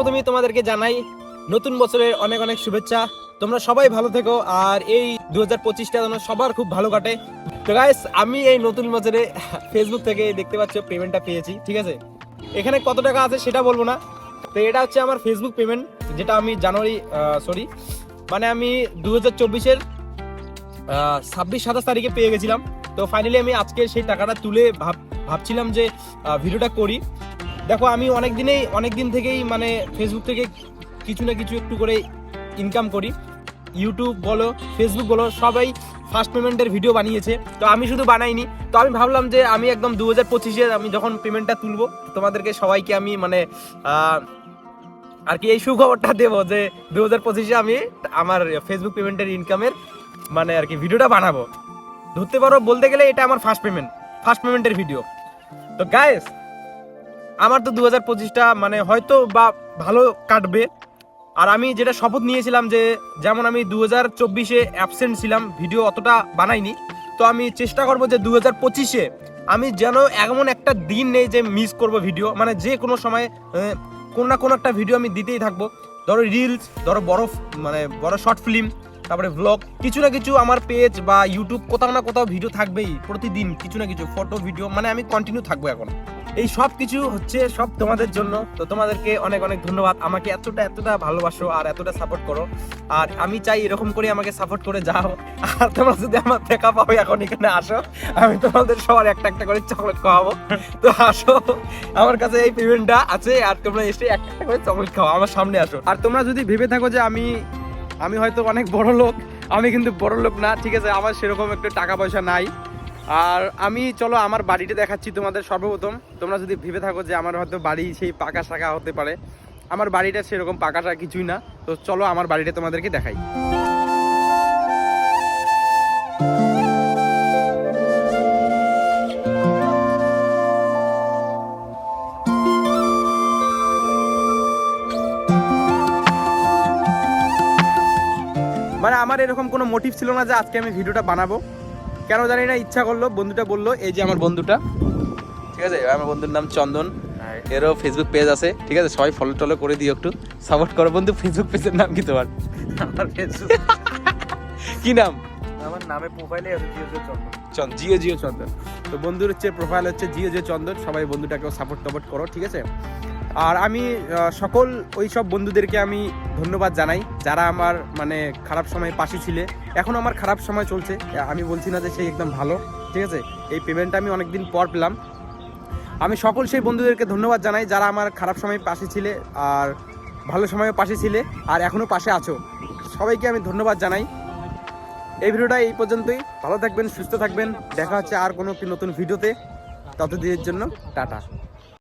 প্রথমেই তোমাদেরকে জানাই, নতুন বছরের অনেক অনেক শুভেচ্ছা। তোমরা সবাই ভালো থেকো, আর এই দু হাজার পঁচিশটা যেন সবার খুব ভালো কাটে। তো গাইস আমি এই নতুন বছরে ফেসবুক থেকে দেখতে পাচ্ছ পেমেন্টটা পেয়েছি, ঠিক আছে? এখানে কত টাকা আছে সেটা বলব না। তো এটা হচ্ছে আমার ফেসবুক পেমেন্ট যেটা আমি জানুয়ারি সরি মানে আমি দু হাজার চব্বিশের ছাব্বিশ, সাতাশ তারিখে পেয়ে গেছিলাম। তো ফাইনালি আমি আজকে সেই টাকাটা তুলে ভাব, ভাবছিলাম যে ভিডিওটা করি। দেখো, আমি অনেক দিনেই অনেক দিন থেকেই মানে ফেসবুক থেকে কিছু না কিছু একটু করে ইনকাম করি। ইউটিউব বলো ফেসবুক বলো, সবাই ফার্স্ট পেমেন্টের ভিডিও বানিয়েছে। তো আমি শুধু বানাইনি। তো আমি ভাবলাম যে আমি একদম দু হাজার পঁচিশে আমি যখন পেমেন্টটা তুলবো, তোমাদেরকে সবাইকে আমি মানে আর কি এই সুখবরটা দেবো যে দু হাজার পঁচিশে আমি আমার ফেসবুক পেমেন্টের ইনকামের মানে আর কি ভিডিওটা বানাবো। ধরতে পারো, বলতে গেলে এটা আমার ফার্স্ট পেমেন্ট ফার্স্ট পেমেন্টের ভিডিও তো গাইস আমার তো দু হাজার পঁচিশটা মানে হয়তো বা ভালো কাটবে। আর আমি যেটা শপথ নিয়েছিলাম যে, যেমন আমি দু হাজার চব্বিশে অ্যাবসেন্ট ছিলাম ভিডিও অতটা বানাইনি, তো আমি চেষ্টা করব যে দু হাজার পঁচিশে আমি যেন এমন একটা দিন নেই যে মিস করব ভিডিও মানে যে কোনো সময় কোনো না কোনো একটা ভিডিও আমি দিতেই থাকব। ধরো রিলস ধরো বড় মানে বড় শর্ট ফিল্ম তারপরে ব্লগ কিছু না কিছু আমার পেজ বা ইউটিউব কোথাও না কোথাও ভিডিও থাকবেই প্রতিদিন, কিছু না কিছু ফটো ভিডিও মানে আমি কন্টিনিউ থাকব এখন। এই সব কিছু হচ্ছে সব তোমাদের জন্য। তো তোমাদেরকে অনেক অনেক ধন্যবাদ। আমাকে এতটা এতটা ভালোবাসো আর এতটা সাপোর্ট করো। আর আমি চাই এরকম করে আমাকে সাপোর্ট করে যাও। আর তোমরা যদি আমার দেখা পাও এখন এখানে আসো, আমি তোমাদের সবার একটা একটা করে চকলেট খাওয়াবো। তো আসো, আমার কাছে এই পেমেন্টটা আছে আর তোমরা এসে একটা একটা করে চকলেট খাও, আমার সামনে আসো। আর তোমরা যদি ভেবে থাকো যে আমি আমি হয়তো অনেক বড় লোক, আমি কিন্তু বড় লোক না, ঠিক আছে, আমার সেরকম একটু টাকা পয়সা নাই। আর আমি, চলো, আমার বাড়িটা দেখাচ্ছি তোমাদের সর্বপ্রথম। তোমরা যদি ভেবে থাকো যে আমার হয়তো বাড়ি সেই পাকা শাখা হতে পারে, আমার বাড়িটা সেরকম পাকা শাখা কিছুই না। তো চলো, আমার বাড়িটা তোমাদেরকে দেখাই। মানে আমার এরকম কোনো মোটিভ ছিল না যে আজকে আমি ভিডিওটা বানাবো। কেন জানি না ইচ্ছা করল বন্ধুটা বলল এই যে আমার বন্ধুটা। ঠিক আছে আমার বন্ধুর নাম চন্দন। এরও ফেসবুক পেজ আছে ঠিক আছে? সবাই ফলো টলো করে দিও একটু। সাপোর্ট করো বন্ধু ফেসবুক পেজের নাম কি তোমার আমার ফেসবুক কি নাম? আমার নামে প্রোফাইলে আছে জিও চন্দন। জিও জিও চন্দন। তো বন্ধুর হচ্ছে প্রোফাইল হচ্ছে জিও জিও চন্দন। সবাই বন্ধুটাকেও সাপোর্ট টাপোর্ট করো ঠিক আছে? আর আমি সকল ওই সব বন্ধুদেরকে আমি ধন্যবাদ জানাই যারা আমার মানে খারাপ সময় পাশে ছিলে। এখন আমার খারাপ সময় চলছে। আমি বলছি না যে সেই একদম ভালো, ঠিক আছে? এই পেমেন্টটা আমি অনেকদিন পর পেলাম। আমি সকল সেই বন্ধুদেরকে ধন্যবাদ জানাই যারা আমার খারাপ সময় পাশে ছিলে আর ভালো সময়ে পাশে ছিলে আর এখনও পাশে আছো। সবাইকে আমি ধন্যবাদ জানাই। এই ভিডিওটা এই পর্যন্তই। ভালো থাকবেন, সুস্থ থাকবেন। দেখা হচ্ছে আর কোনো নতুন ভিডিওতে। ততদিনের জন্য টাটা।